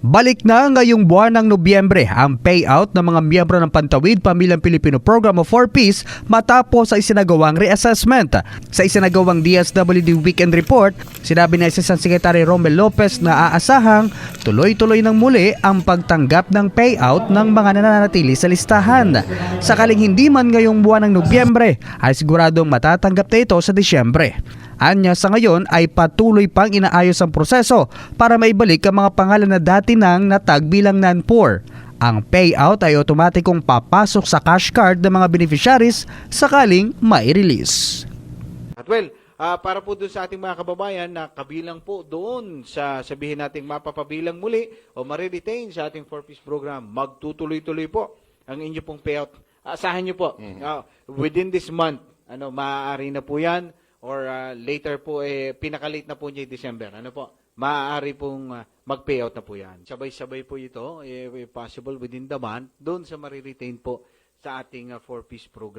Balik na ngayong buwan ng Nobyembre ang payout ng mga miyembro ng Pantawid Pamilyang Pilipino Program of 4 Peace matapos sa isinagawang reassessment. Sa isinagawang DSWD Weekend Report, sinabi ni Assistant Secretary Romel Lopez na aasahang tuloy-tuloy ng muli ang pagtanggap ng payout ng mga nananatili sa listahan. Sakaling hindi man ngayong buwan ng Nobyembre, ay siguradong matatanggap na ito sa Disyembre. Anya sa ngayon ay patuloy pang inaayos ang proseso para maibalik ang mga pangalan na dati nang natag bilang non-poor. Ang payout ay otomatikong papasok sa cash card ng mga beneficiaries sakaling mai-release. At well, ah, para po doon sa ating mga kababayan na kabilang po doon sa sabihin nating mapapabilang muli o mariretain sa ating 4-piece program, magtutuloy-tuloy po ang inyo pong payout. Asahan nyo po, ah, within this month, ano, maaari na po yan or ah, later po, eh, pinakalate na po niya December. Ano po? Maaari pong ah, mag-payout na po yan. Sabay-sabay po ito, eh, possible within the month, doon sa mariretain po sa ating 4-piece program.